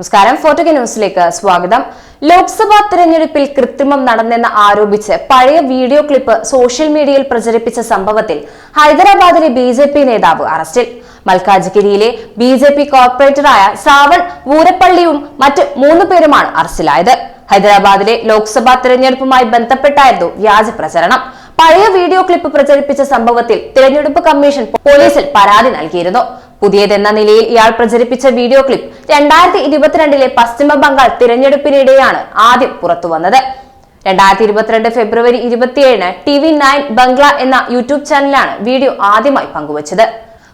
നമസ്കാരം. ഫോട്ടോ ന്യൂസിലേക്ക് സ്വാഗതം. ലോക്സഭാ തെരഞ്ഞെടുപ്പിൽ കൃത്രിമം നടന്നെന്ന് ആരോപിച്ച് പഴയ വീഡിയോ ക്ലിപ്പ് സോഷ്യൽ മീഡിയയിൽ പ്രചരിപ്പിച്ച സംഭവത്തിൽ ഹൈദരാബാദിലെ ബി ജെ പി നേതാവ് അറസ്റ്റിൽ. മൽക്കാജ്ഗിരിയിലെ ബി ജെ പി കോർപ്പറേറ്ററായ ശ്രാവൺ ഊരപ്പള്ളിയും മറ്റ് മൂന്ന് പേരുമാണ് അറസ്റ്റിലായത്. ഹൈദരാബാദിലെ ലോക്സഭാ തെരഞ്ഞെടുപ്പുമായി ബന്ധപ്പെട്ടായിരുന്നു വ്യാജ പ്രചരണം. പഴയ വീഡിയോ ക്ലിപ്പ് പ്രചരിപ്പിച്ച സംഭവത്തിൽ തിരഞ്ഞെടുപ്പ് കമ്മീഷൻ പോലീസിൽ പരാതി നൽകിയിരുന്നു. പുതിയതെന്ന നിലയിൽ ഇയാൾ പ്രചരിപ്പിച്ച വീഡിയോ ക്ലിപ്പ് രണ്ടായിരത്തി ഇരുപത്തിരണ്ടിലെ പശ്ചിമ ബംഗാൾ തിരഞ്ഞെടുപ്പിനിടെയാണ് ആദ്യം പുറത്തുവന്നത് രണ്ടായിരത്തി ഇരുപത്തിരണ്ട് ഫെബ്രുവരി ഇരുപത്തിയേഴിന് ടി വി നയൻ ബംഗ്ല എന്ന യൂട്യൂബ് ചാനലാണ് വീഡിയോ ആദ്യമായി പങ്കുവച്ചത്.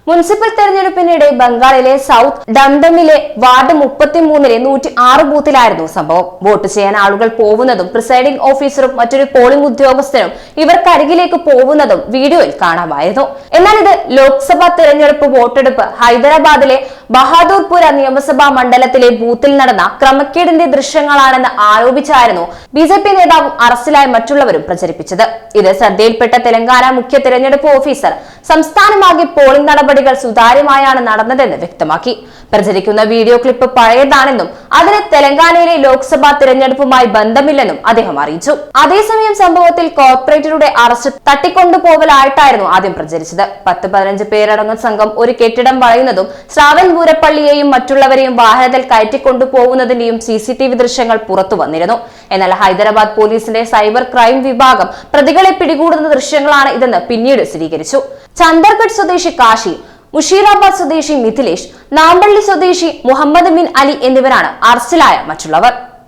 മുനിസിപ്പൽ തെരഞ്ഞെടുപ്പിനിടെ ബംഗാളിലെ സൗത്ത് ഡംഡമിലെ വാർഡ് മുപ്പത്തിമൂന്നിലെ നൂറ്റി ആറ് ബൂത്തിലായിരുന്നു സംഭവം. വോട്ട് ചെയ്യാൻ ആളുകൾ പോകുന്നതും പ്രിസൈഡിംഗ് ഓഫീസറും മറ്റൊരു പോളിംഗ് ഉദ്യോഗസ്ഥരും ഇവർക്കരികിലേക്ക് പോകുന്നതും വീഡിയോയിൽ കാണാമായിരുന്നു. എന്നാൽ ഇത് ലോക്സഭാ തെരഞ്ഞെടുപ്പ് വോട്ടെടുപ്പ് ഹൈദരാബാദിലെ ബഹാദൂർപുര നിയമസഭാ മണ്ഡലത്തിലെ ബൂത്തിൽ നടന്ന ക്രമക്കേടിന്റെ ദൃശ്യങ്ങളാണെന്ന് ആരോപിച്ചായിരുന്നു ബി ജെ പി നേതാവും അറസ്റ്റിലായ മറ്റുള്ളവരും പ്രചരിപ്പിച്ചത്. ഇത് ശ്രദ്ധയിൽപ്പെട്ട തെലങ്കാന മുഖ്യ തെരഞ്ഞെടുപ്പ് ഓഫീസർ സംസ്ഥാനമാകെ പോളിംഗ് നടപടികൾ സുതാര്യമായാണ് നടന്നതെന്ന് വ്യക്തമാക്കി. പ്രചരിക്കുന്ന വീഡിയോ ക്ലിപ്പ് പഴയതാണെന്നും അതിന് തെലങ്കാനയിലെ ലോക്സഭാ തിരഞ്ഞെടുപ്പുമായി ബന്ധമില്ലെന്നും അദ്ദേഹം അറിയിച്ചു. അതേസമയം സംഭവത്തിൽ കോർപ്പറേറ്ററുടെ അറസ്റ്റ് തട്ടിക്കൊണ്ടുപോകലായിട്ടായിരുന്നു ആദ്യം പ്രചരിച്ചത്. പത്ത് പതിനഞ്ച് പേരടങ്ങുന്ന സംഘം ഒരു കെട്ടിടം വളയുന്നതും ശ്രാവൺ പൂരപ്പള്ളിയെയും മറ്റുള്ളവരെയും വാഹനത്തിൽ കയറ്റിക്കൊണ്ടുപോകുന്നതിന്റെയും സി സി ടി വി ദൃശ്യങ്ങൾ പുറത്തു വന്നിരുന്നു. എന്നാൽ ഹൈദരാബാദ് പോലീസിന്റെ സൈബർ ക്രൈം വിഭാഗം പ്രതികളെ പിടികൂടുന്ന ദൃശ്യങ്ങളാണ് ഇതെന്ന് പിന്നീട് സ്ഥിരീകരിച്ചു. ചന്ദർഗഡ് സ്വദേശി കാശി മുഷീറാബാദ് സ്വദേശി മിഥിലേഷ് നാമ്പള്ളി സ്വദേശി മുഹമ്മദ് ബിൻ അലി എന്നിവരാണ് അറസ്റ്റിലായ മറ്റുള്ളവർ.